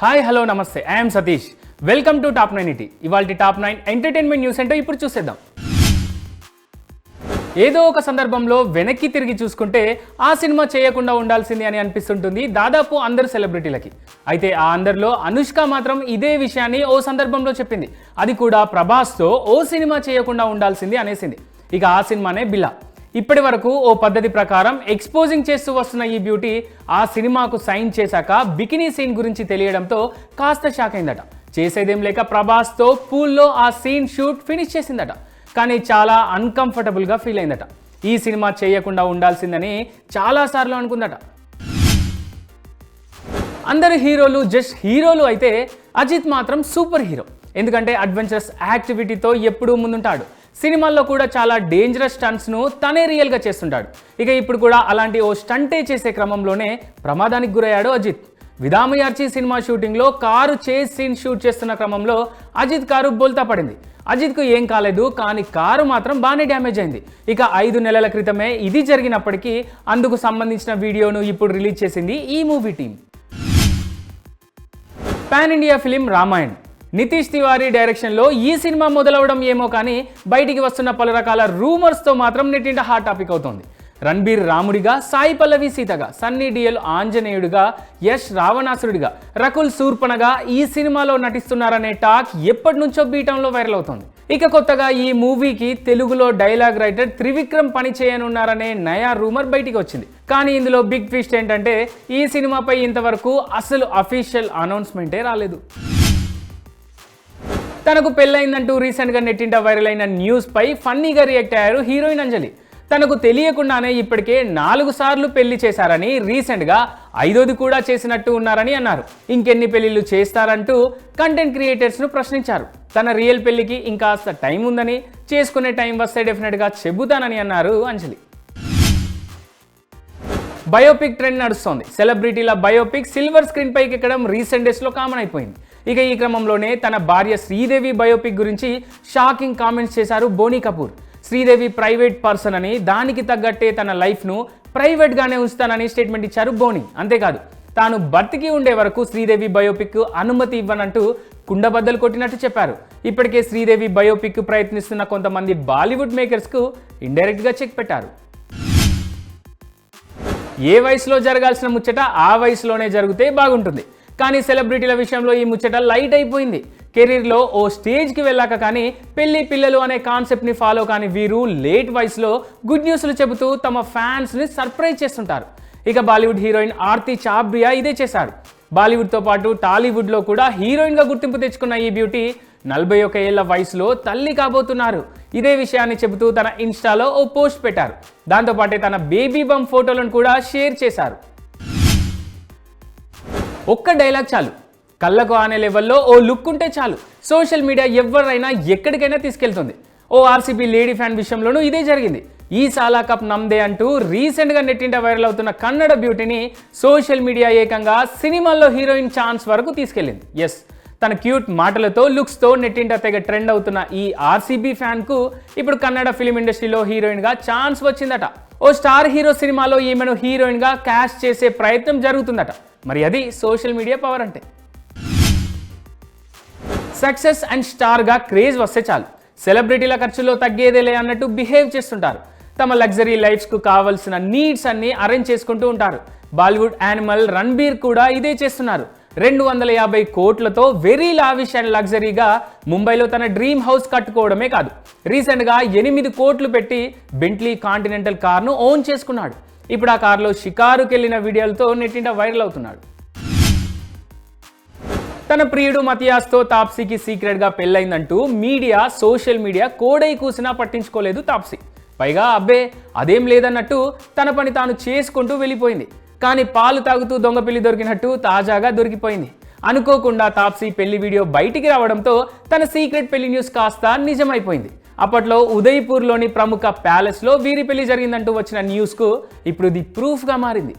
Hi hello నమస్తే. I'm Satish. Welcome to top nine ET ఇవాళ top nine entertainment news ఏంటో ఇప్పుడు చూసేద్దాం. ఏదో ఒక సందర్భంలో వెనక్కి తిరిగి చూసుకుంటే ఆ సినిమా చేయకుండా ఉండాల్సింది అని అనిపిస్తుంటుంది దాదాపు అందరు సెలబ్రిటీలకి. అయితే ఆ అందరిలో అనుష్క మాత్రం ఇదే విషయాన్ని ఓ సందర్భంలో చెప్పింది. అది కూడా ప్రభాస్తో ఓ సినిమా చేయకుండా ఉండాల్సింది అనేసింది. ఇక ఆ సినిమానే బిల్లా. ఇప్పటి వరకు ఓ పద్ధతి ప్రకారం ఎక్స్పోజింగ్ చేస్తూ వస్తున్న ఈ బ్యూటీ ఆ సినిమాకు సైన్ చేశాక బికినీ సీన్ గురించి తెలియడంతో కాస్త షాక్ అయిందట. చేసేదేం లేక ప్రభాస్తో పూల్లో ఆ సీన్ షూట్ ఫినిష్ చేసిందట. కానీ చాలా అన్కంఫర్టబుల్గా ఫీల్ అయిందట. ఈ సినిమా చేయకుండా ఉండాల్సిందని చాలాసార్లు అనుకుందట. అందరు హీరోలు జస్ట్ హీరోలు అయితే అజిత్ మాత్రం సూపర్ హీరో ఎందుకంటే అడ్వెంచరస్ యాక్టివిటీతో ఎప్పుడూ ముందుంటాడు. సినిమాల్లో కూడా చాలా డేంజరస్ స్టంట్స్ను తనే రియల్గా చేస్తుంటాడు. ఇక ఇప్పుడు కూడా అలాంటి ఓ స్టంటే చేసే క్రమంలోనే ప్రమాదానికి గురయ్యాడు అజిత్. విదామయార్చి సినిమా షూటింగ్లో కారు చేసి సీన్ షూట్ చేస్తున్న క్రమంలో అజిత్ కారు బోల్తా పడింది. అజిత్కు ఏం కాలేదు కానీ కారు మాత్రం బాగానే డ్యామేజ్ అయింది. ఇక ఐదు నెలల క్రితమే ఇది జరిగినప్పటికీ అందుకు సంబంధించిన వీడియోను ఇప్పుడు రిలీజ్ చేసింది ఈ movie team. Pan India film Ramayan. Nitesh Tiwari డైరెక్షన్లో ఈ సినిమా మొదలవడం ఏమో కానీ బయటికి వస్తున్న పలు రకాల రూమర్స్తో మాత్రం నెట్టింట హాట్ టాపిక్ అవుతోంది. రణబీర్ రాముడిగా సాయి పల్లవి సీతగా సన్నీ డియల్ ఆంజనేయుడిగా యష్ రావణాసురుడిగా రకుల్ సూర్పణగా ఈ సినిమాలో నటిస్తున్నారనే టాక్ ఎప్పటి నుంచో బీటంలో వైరల్ అవుతోంది. ఇక కొత్తగా ఈ మూవీకి తెలుగులో డైలాగ్ రైటర్ త్రివిక్రమ్ పని చేయనున్నారనే నయా రూమర్ బయటికి వచ్చింది. కానీ ఇందులో బిగ్ ట్విస్ట్ ఏంటంటే ఈ సినిమాపై ఇంతవరకు అసలు అఫీషియల్ అనౌన్స్మెంటే రాలేదు. తనకు పెళ్ళైందంటూ రీసెంట్గా నెట్టింట వైరల్ అయిన న్యూస్పై ఫన్నీగా రియాక్ట్ అయ్యారు హీరోయిన్ అంజలి. తనకు తెలియకుండానే ఇప్పటికే నాలుగు సార్లు పెళ్ళి చేశారని రీసెంట్గా ఐదోది కూడా చేసినట్టు ఉన్నారని అన్నారు. ఇంకెన్ని పెళ్ళిళ్ళు చేస్తారంటూ కంటెంట్ క్రియేటర్స్ను ప్రశ్నించారు. తన రియల్ పెళ్ళికి ఇంకాస్త టైం ఉందని చేసుకునే టైం వస్తే డెఫినెట్గా చెబుతానని అన్నారు అంజలి. బయోపిక్ ట్రెండ్ నడుస్తోంది. సెలబ్రిటీల బయోపిక్ సిల్వర్ స్క్రీన్ పైకి ఎక్కడం రీసెంట్ డేస్లో కామన్ అయిపోయింది. ఇక ఈ క్రమంలోనే తన భార్య శ్రీదేవి బయోపిక్ గురించి షాకింగ్ కామెంట్స్ చేశారు బోనీ కపూర్. శ్రీదేవి ప్రైవేట్ పర్సన్ అని దానికి తగ్గట్టే తన లైఫ్ను ప్రైవేట్గానే ఉంచుతానని స్టేట్మెంట్ ఇచ్చారు బోనీ. అంతేకాదు తాను బతికి ఉండే వరకు శ్రీదేవి బయోపిక్ అనుమతి ఇవ్వనంటూ కుండబద్దలు కొట్టినట్టు చెప్పారు. ఇప్పటికే శ్రీదేవి బయోపిక్ ప్రయత్నిస్తున్న కొంతమంది బాలీవుడ్ మేకర్స్కు ఇండైరెక్ట్గా చెక్ పెట్టారు. ఏ వయసులో జరగాల్సిన ముచ్చట ఆ వయసులోనే జరిగితే బాగుంటుంది. కానీ సెలబ్రిటీల విషయంలో ఈ ముచ్చట లైట్ అయిపోయింది. కెరీర్లో ఓ స్టేజ్కి వెళ్ళాక కానీ పెళ్ళి పిల్లలు అనే కాన్సెప్ట్ని ఫాలో కాని వీరు లేట్ వయసులో గుడ్ న్యూస్లు చెబుతూ తమ ఫ్యాన్స్ని సర్ప్రైజ్ చేస్తుంటారు. ఇక బాలీవుడ్ హీరోయిన్ ఆర్తి చాబ్రియా ఇదే చేశారు. బాలీవుడ్తో పాటు టాలీవుడ్లో కూడా హీరోయిన్గా గుర్తింపు తెచ్చుకున్న ఈ బ్యూటీ నలభై ఒక ఏళ్ళ వయసులో తల్లి కాబోతున్నారు. ఇదే విషయాన్ని చెబుతూ తన ఇన్స్టాలో ఓ పోస్ట్ పెట్టారు. దాంతోపాటే తన బేబీ బమ్ ఫోటోలను కూడా షేర్ చేశారు. ఒక్క డైలాగ్ చాలు. కళ్ళకు ఆనే లెవెల్లో ఓ లుక్ ఉంటే చాలు. సోషల్ మీడియా ఎవరైనా ఎక్కడికైనా తీసుకెళ్తుంది. ఓ ఆర్సీబీ లేడీ ఫ్యాన్ విషయంలోనూ ఇదే జరిగింది. ఈ సాలా కప్ నమ్దే అంటూ రీసెంట్గా నెట్టింట వైరల్ అవుతున్న కన్నడ బ్యూటీని సోషల్ మీడియా ఏకంగా సినిమాల్లో హీరోయిన్ ఛాన్స్ వరకు తీసుకెళ్ళింది. ఎస్ తన క్యూట్ మాటలతో లుక్స్తో నెట్టింట తెగ ట్రెండ్ అవుతున్న ఈ ఆర్సీబీ ఫ్యాన్కు ఇప్పుడు కన్నడ ఫిలిం ఇండస్ట్రీలో హీరోయిన్గా ఛాన్స్ వచ్చిందట. ఓ స్టార్ హీరో సినిమాలో ఈమెను హీరోయిన్గా క్యాష్ చేసే ప్రయత్నం జరుగుతుందట. మరి అది సోషల్ మీడియా పవర్ అంటే. సక్సెస్ అండ్ స్టార్గా క్రేజ్ వస్తే చాలు. సెలబ్రిటీల ఖర్చులో తగ్గేదేలే అన్నట్టు బిహేవ్ చేస్తుంటారు. తమ లగ్జరీ లైఫ్స్కు కావాల్సిన నీడ్స్ అన్ని అరేంజ్ చేసుకుంటూ ఉంటారు. బాలీవుడ్ యానిమల్ రణబీర్ కూడా ఇదే చేస్తున్నారు. రెండు వందల యాభై కోట్లతో వెరీ లావిష్ అండ్ లగ్జరీగా ముంబైలో తన డ్రీమ్ హౌస్ కట్టుకోవడమే కాదు. రీసెంట్గా ఎనిమిది కోట్లు పెట్టి బెంట్లీ కాంటినెంటల్ కార్ను ఓన్ చేసుకున్నాడు. ఇప్పుడు ఆ కారులో షికారుకి వెళ్ళిన వీడియోలతో నెట్టింట వైరల్ అవుతున్నాడు. తన ప్రియుడు మతియాస్తో తాప్సీకి సీక్రెట్గా పెళ్ళైందంటూ మీడియా సోషల్ మీడియా కోడై కూసినా పట్టించుకోలేదు తాప్సీ. పైగా అబ్బే అదేం లేదన్నట్టు తన పని తాను చేసుకుంటూ వెళ్ళిపోయింది. కానీ పాలు తాగుతూ దొంగ పెళ్ళి దొరికినట్టు తాజాగా దొరికిపోయింది. అనుకోకుండా తాప్సీ పెళ్ళి వీడియో బయటికి రావడంతో తన సీక్రెట్ పెళ్ళి న్యూస్ కాస్త నిజమైపోయింది. అప్పట్లో ఉదయ్పూర్లోని ప్రముఖ ప్యాలెస్లో వీరి పెళ్ళి జరిగిందంటూ వచ్చిన న్యూస్కు ఇప్పుడు ఇది ప్రూఫ్గా మారింది.